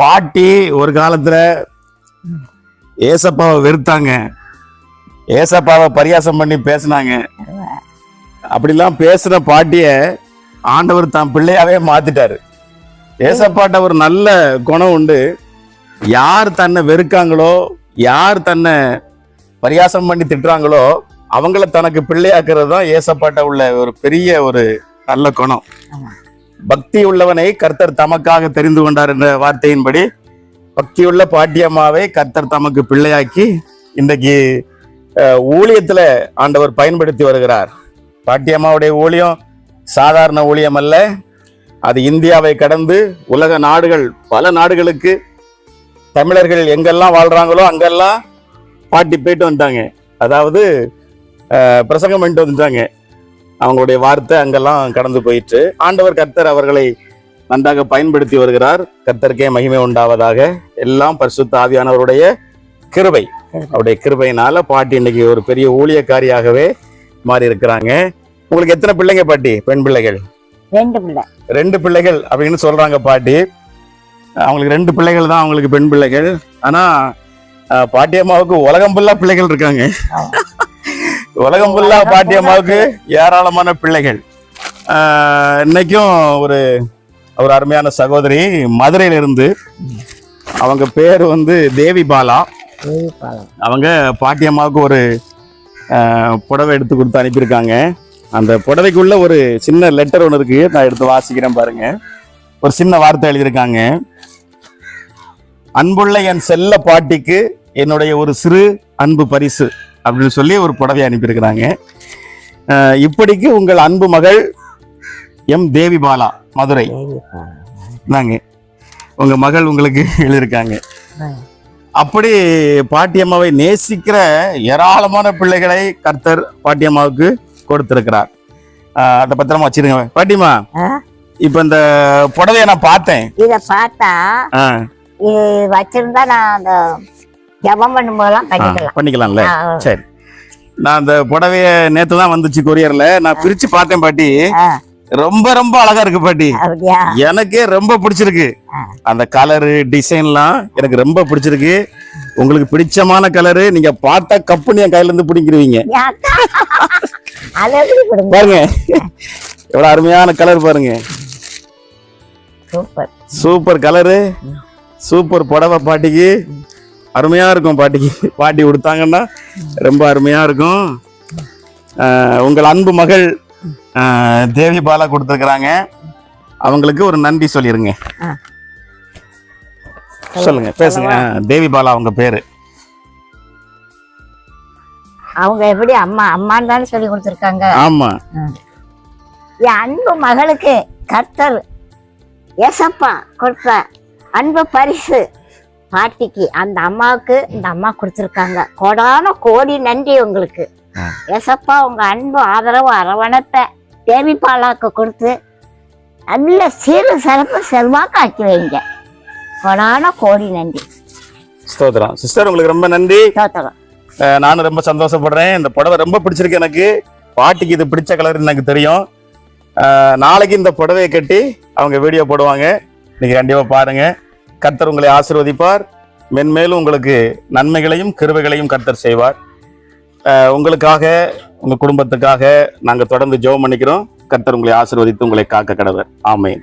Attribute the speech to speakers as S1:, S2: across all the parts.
S1: பாட்டி ஒரு காலத்துல ஏசப்பாவை வெறுத்தாங்க. ஏசப்பாவை பரியாசம் பண்ணி பேசினாங்க. அப்படிலாம் பேசுன பாட்டிய ஆண்டவர் தான் பிள்ளையாவே மாத்திட்டாரு. ஏசப்பாட்ட ஒரு நல்ல குணம் உண்டு. யார் தன்னை வெறுக்காங்களோ யார் தன்னை பரியாசம் பண்ணி திட்டுறாங்களோ அவங்கள தனக்கு பிள்ளையாக்குறது தான் ஏசப்பாட்ட உள்ள ஒரு பெரிய ஒரு நல்ல குணம்.
S2: ஆமா.
S1: பக்தி உள்ளவனை கர்த்தர் தமக்காக தெரிந்து கொண்டார் என்ற வார்த்தையின்படி பக்தியுள்ள பாட்டியம்மாவை கர்த்தர் தமக்கு பிள்ளையாக்கி இன்றைக்கு ஊழியத்தில் ஆண்டவர் பயன்படுத்தி வருகிறார். பாட்டியம்மாவுடைய ஊழியம் சாதாரண ஊழியம் அல்ல. அது இந்தியாவை கடந்து உலக நாடுகள் பல நாடுகளுக்கு தமிழர்கள் எங்கெல்லாம் வாழ்கிறாங்களோ அங்கெல்லாம் பாட்டி போயிட்டு வந்துட்டாங்க. அதாவது பிரசங்கம் பண்ணிட்டு வந்துட்டாங்க. அவங்களுடைய வார்த்தை அங்கெல்லாம் கடந்து போயிற்று. ஆண்டவர் கர்த்தர் அவர்களை நன்றாக பயன்படுத்தி வருகிறார். கர்த்தருக்கே மகிமை உண்டாவதாக. எல்லாம் பரிசுத்த ஆவியானவருடைய கிருபை. அவருடைய கிருபையினால பாட்டி இன்னைக்கு ஒரு பெரிய ஊழியக்காரியாகவே மாறி இருக்கிறாங்க உங்களுக்கு எத்தனை பிள்ளைங்க பாட்டி? பெண் பிள்ளைகள்.
S2: ரெண்டு பிள்ளை.
S1: ரெண்டு பிள்ளைகள் அப்படின்னு சொல்றாங்க பாட்டி. அவங்களுக்கு ரெண்டு பிள்ளைகள் தான் அவங்களுக்கு பெண் பிள்ளைகள். ஆனா பாட்டி அம்மாவுக்கு உலகம் ஃபுல்லா பிள்ளைகள் இருக்காங்க. உலகம் ஃபுல்லா பாட்டி அம்மாவுக்கு ஏராளமான பிள்ளைகள். இன்னைக்கும் ஒரு ஒரு அருமையான சகோதரி மதுரையில இருந்து அவங்க பேர் வந்து தேவி பாலா. அவங்க பாட்டி அம்மாவுக்கு ஒரு புடவை எடுத்து கொடுத்து அனுப்பியிருக்காங்க. அந்த புடவைக்குள்ள ஒரு சின்ன லெட்டர் ஒன்று இருக்கு. நான் எடுத்து வாசிக்கிறேன் பாருங்க. ஒரு சின்ன வார்த்தை எழுதியிருக்காங்க. அன்புள்ள என் செல்ல பாட்டிக்கு என்னுடைய ஒரு சிறு அன்பு பரிசு. அப்படின்னு சொல்லி ஒரு புடவை அனுப்பியிருக்கிறாங்க. இப்படிக்கு உங்கள் அன்பு மகள் எம். தேவி பாலா மதுரை. தாங்க உங்க மகள் உங்களுக்கு எழுதியிருக்காங்க. அப்படி பாட்டியம்மாவை நேசிக்கிற ஏராளமான பிள்ளைகளை கர்த்தர் பாட்டியம்மாவுக்கு கொடுத்திருக்கிறார். அதை பத்திரமா வச்சிருங்க. பாட்டியம்மா? இப்ப இந்த புடவைய நான் பார்த்தேன்.
S2: இத பார்த்தா வச்சிருந்தா நான் அந்த ஜபம் பண்ணும்போதெல்லாம் கட்டிக்கலாம்.
S1: பண்ணிக்கலாம்ல? சரி. நான் அந்த புடவைய நேத்து தான் வந்துச்சு கொரியர்ல. நான் பிரிச்சு பார்த்தேன் பாட்டி. ரொம்ப ரொம்ப அழகா இருக்கு பாட்டி. எனக்கே ரொம்ப பிடிச்சிருக்கு. அந்த கலரு டிசைன்லாம் எனக்கு ரொம்ப பிடிச்சிருக்கு. உங்களுக்கு பிடிச்சமான கலரு நீங்க பார்த்தா கப்புன்னு என் கையில இருந்து பிடிங்கிருவீங்க. பாருங்க. எவ்வளவு அருமையான கலர் பாருங்க.
S2: சூப்பர்.
S1: Super colour. சூப்பர் புடவை பாட்டிக்கு. அருமையா இருக்கும் பாட்டிக்கு பாட்டி கொடுத்தாங்கன்னா ரொம்ப அருமையா இருக்கும். உங்கள் அன்பு மகள் தேவி பாலா கொடுத்துருக்குறாங்க. அவங்களுக்கு ஒரு நன்றி சொல்லிருங்க. சொல்லுங்க பேசுங்க. தேவி பாலா அவங்க பேரு.
S2: அவங்க எப்படி அம்மா அம்மான்னு தானே சொல்லி கொடுத்துருக்காங்க.
S1: ஆமா.
S2: என் அன்பு மகளுக்கு கர்த்தர் ஏசப்பா கொடுத்த அன்பு பரிசு. பாட்டிக்கு அந்த அம்மாவுக்கு இந்த அம்மா கொடுத்துருக்காங்க. கோடான கோடி நன்றி உங்களுக்கு.
S1: ஆ.
S2: ஏசப்பா உங்க அன்பு ஆதரவு அரவணைப்பை தேவி பாலாக்கு கொடுத்து நல்ல சீரு சிறப்பு செல்வாக்கு ஆக்கி வைங்க. கோடான கோடி நன்றி.
S1: ஸ்தோத்திரம். சிஸ்டர் உங்களுக்கு ரொம்ப நன்றி. அஹ் நானும் ரொம்ப சந்தோஷப்படுறேன். இந்த புடவை ரொம்ப பிடிச்சிருக்கு எனக்கு. பாட்டிக்கு இது பிடிச்ச கலர் எனக்கு தெரியும். நாளைக்கு இந்த புடவையை கட்டி அவங்க வீடியோ போடுவாங்க. நீங்க கண்டிப்பா பாருங்க. கர்த்தர் உங்களை ஆசீர்வதிப்பார். மென்மேலும் உங்களுக்கு நன்மைகளையும் கிருபைகளையும் கர்த்தர் செய்வார். உங்களுக்காக உங்க குடும்பத்துக்காக நாங்க தொடர்ந்து ஜெபம் பண்ணிக்கிறோம். கர்த்தர் உங்களை ஆசீர்வதித்து உங்களை காக்க கடவர். ஆமென்.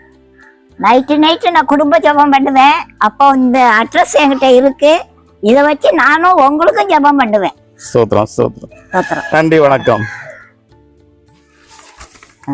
S2: நைட்டு நைட்டு நான் குடும்ப ஜெபம் பண்ணுவேன். அப்போ இந்த அட்ரஸ் என்கிட்ட இருக்கு. இதை வச்சு நானும் உங்களுக்கும் ஜெபம் பண்ணுவேன்.
S1: ஸ்தோத்திரம்
S2: தோத்திரம்
S1: நன்றி வணக்கம்.
S2: ஆ.